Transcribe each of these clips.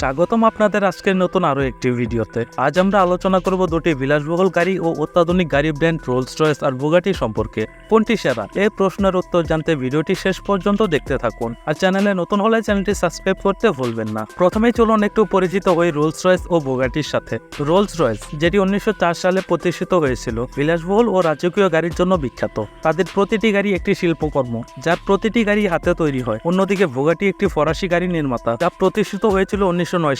স্বাগতম আপনাদের আজকের নতুন আরও একটি ভিডিওতে। আজ আমরা আলোচনা করব দুটি বিলাসবহুল গাড়ি ও অত্যাধুনিক গাড়ি ব্র্যান্ড রোলস রয়েস আর বুগাটি সম্পর্কে। কোনটি সেরা? এই প্রশ্নের উত্তর জানতে ভিডিওটি শেষ পর্যন্ত দেখতে থাকুন। আর চ্যানেলে নতুন হলে চ্যানেলটি সাবস্ক্রাইব করতে ভুলবেন না। প্রথমেই চলুন একটু পরিচিত হই রোলস রয়েস ও বুগাটির সাথে। রোলস রয়েস যেটি উনিশশো চার সালে প্রতিষ্ঠিত হয়েছিল, বিলাসবহুল ও রাজকীয় গাড়ির জন্য বিখ্যাত। তাদের প্রতিটি গাড়ি একটি শিল্পকর্ম, যার প্রতিটি গাড়ি হাতে তৈরি হয়। অন্যদিকে ভোগাটি একটি ফরাসি গাড়ি নির্মাতা, যা প্রতিষ্ঠিত হয়েছিল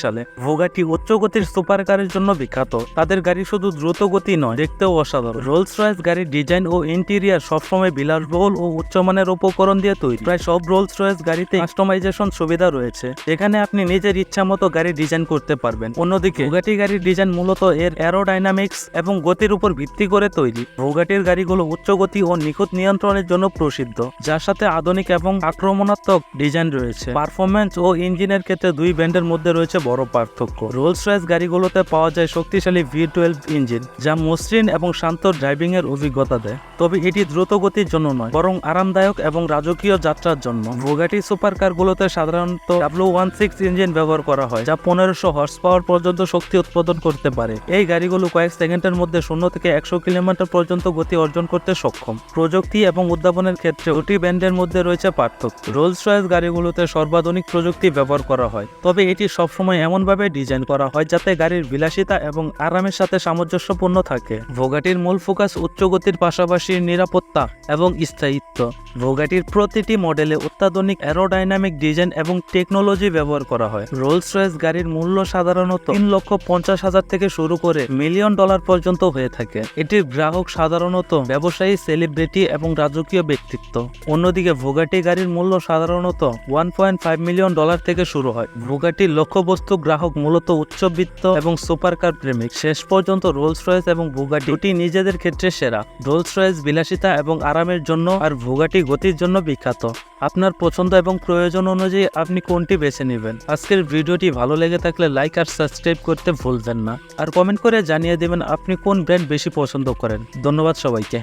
সালে। ভোগাটি উচ্চ গতির সুপার কারের জন্য বিখ্যাত। তাদের গাড়ি শুধু দ্রুত গতি নয়, দেখতেও অসাধারণ। রোলস রয়েস গাড়ির ডিজাইন ও ইন্টেরিয়ার সবসময় বিলাসবহুল ও উচ্চমানের উপকরণ দিয়ে তৈরি। প্রায় সব রোলস রয়েস গাড়িতে কাস্টমাইজেশন সুবিধা রয়েছে। এখানে আপনি নিজের ইচ্ছা মতো গাড়ি ডিজাইন করতে পারবেন। অন্যদিকে, ভোগাটি গাড়ির ডিজাইন মূলত এর অ্যারোডাইনামিক্স এবং গতির উপর ভিত্তি করে তৈরি। ভোগাটির গাড়িগুলো উচ্চ গতি ও নিখুঁত নিয়ন্ত্রণের জন্য প্রসিদ্ধ, যার সাথে আধুনিক এবং আক্রমণাত্মক ডিজাইন রয়েছে। পারফরমেন্স ও ইঞ্জিনের ক্ষেত্রে দুই ব্যান্ডের মধ্যে রয়েছে বড় পার্থক্য। রোলস রয়েস গাড়িগুলোতে পাওয়া যায় শক্তিশালী ভি টুয়েলভ ইঞ্জিন যা মসৃণ এবং শান্ত ড্রাইভিং এর অভিজ্ঞতা দেয়। তবে এটি দ্রুত গতির জন্য নয়, বরং আরামদায়ক এবং রাজকীয় যাত্রার জন্য। ভোগাটি সুপার কারগুলোতে সাধারণত ডাব্লিউ ওয়ান সিক্স ইঞ্জিন ব্যবহার করা হয়, যা পনেরোশো হর্স পাওয়ার পর্যন্ত শক্তি উৎপাদন করতে পারে। এই গাড়িগুলো কয়েক সেকেন্ডের মধ্যে শূন্য থেকে একশো কিলোমিটার পর্যন্ত গতি অর্জন করতে সক্ষম। প্রযুক্তি এবং উদ্ভাবনের ক্ষেত্রে দুটি ব্যান্ডের মধ্যে রয়েছে পার্থক্য। রোলস রয়েস গাড়িগুলোতে সর্বাধুনিক প্রযুক্তি ব্যবহার করা হয়, তবে এটি সবসময় এমনভাবে ডিজাইন করা হয় যাতে গাড়ির বিলাসিতা এবং আরামের সাথে সামঞ্জস্যপূর্ণ থাকে। ভোগাটির মূল ফোকাস উচ্চ গতির পাশাপাশি নিরাপত্তা এবং স্থায়িত্ব। ভোগাটির প্রতিটি মডেলে অত্যাধুনিক অ্যারোডাইনামিক ডিজাইন এবং টেকনোলজি ব্যবহার করা হয়। রোলস রয়েস গাড়ির মূল্য সাধারণত তিন লক্ষ পঞ্চাশ হাজার থেকে শুরু করে মিলিয়ন ডলার পর্যন্ত হয়ে থাকে। এটির গ্রাহক সাধারণত ব্যবসায়ী সেলিব্রিটি এবং রাজকীয় ব্যক্তিত্ব। অন্যদিকে ভোগাটি গাড়ির মূল্য সাধারণত one point five million dollar থেকে শুরু হয়। ভোগাটির লক্ষ্যবস্তু গ্রাহক, মূলত উচ্চবিত্ত এবং সুপারকার প্রেমিক। শেষ পর্যন্ত রোলস রয়েস এবং ভোগাটি দুটি নিজেদের ক্ষেত্রে সেরা। রোলস রয়েস বিলাসিতা এবং আরামের জন্য আর ভোগাটি গতির জন্য বিখ্যাত। আপনার পছন্দ এবং প্রয়োজন অনুযায়ী আপনি কোনটি বেছে নেবেন? আজকের ভিডিওটি ভালো লেগে থাকলে লাইক আর সাবস্ক্রাইব করতে ভুলবেন না। আর কমেন্ট করে জানিয়ে দেবেন আপনি কোন ব্র্যান্ড বেশি পছন্দ করেন। ধন্যবাদ সবাইকে।